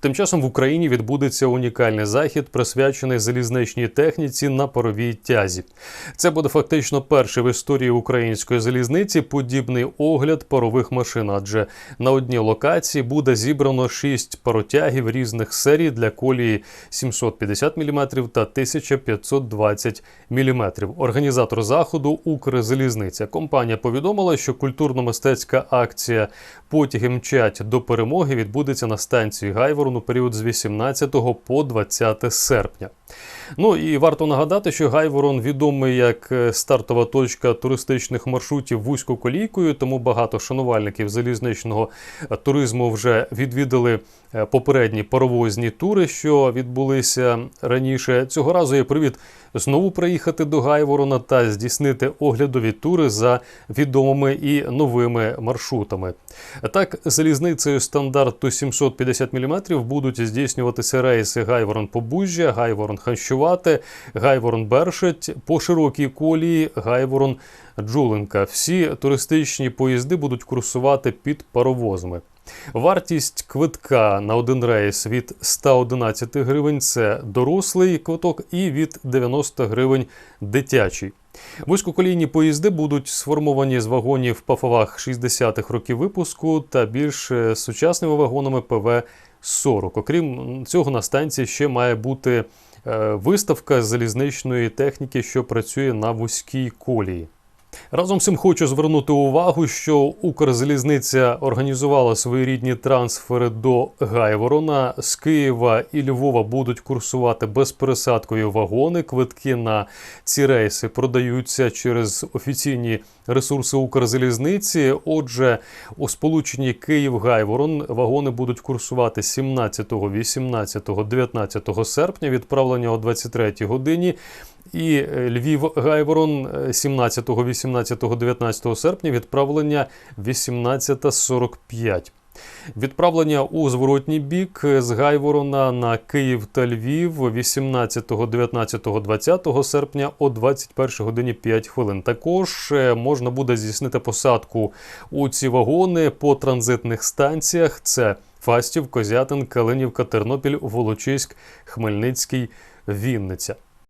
Тим часом в Україні відбудеться унікальний захід, присвячений залізничній техніці на паровій тязі. Це буде фактично перший в історії української залізниці подібний огляд парових машин, адже на одній локації буде зібрано шість паротягів різних серій для колії 750 мм та 1520 мм. Організатор заходу Укрзалізниця. Компанія повідомила, що культурно-мистецька акція Потяги мчать до перемоги відбудеться на станції Гайворон у період з 18 по 20 серпня. Ну і варто нагадати, що Гайворон відомий як е, стартова точка туристичних маршрутів вузькоколійкою, тому багато шанувальників залізничного е, туризму вже відвідали е, попередні паровозні тури, що відбулися раніше. Цього разу є привід знову приїхати до Гайворона та здійснити оглядові тури за відомими і новими маршрутами. Так, залізницею стандарту 750 мм будуть здійснюватися рейси Гайворон-Побужжя, Гайворон Гайворон Ханщувати, Гайворон Бершить по широкій колії Гайворон Джуленка. Всі туристичні поїзди будуть курсувати під паровозами. Вартість квитка на один рейс від 111 гривень це дорослий квиток, і від 90 гривень дитячий. Вузькоколійні поїзди будуть сформовані з вагонів ПАФОВАГ 60-х років випуску та більш е, сучасними вагонами ПВ-40. Окрім цього, на станції ще має бути виставка залізничної техніки, що працює на вузькій колії. Разом з цим хочу звернути увагу, що Укрзалізниця організувала своєрідні трансфери до Гайворона. З Києва і Львова будуть курсувати безпересадкові вагони. Квитки на ці рейси продаються через офіційні ресурси Укрзалізниці. Отже, у сполученні Київ-Гайворон вагони будуть курсувати 17, 18, 19 серпня. Відправлення о 23 годині. І е, Львів Гайворон е, 17, 18, 19 серпня відправлення 18.45. Відправлення у зворотній бік з Гайворона на Київ та Львів 18, 19, 20 серпня о 21 годині 5 хвилин. Також е, можна буде здійснити посадку у ці вагони по транзитних станціях. Це Фастів, Козятин, Калинівка, Тернопіль, Волочиськ, Хмельницький, Вінниця.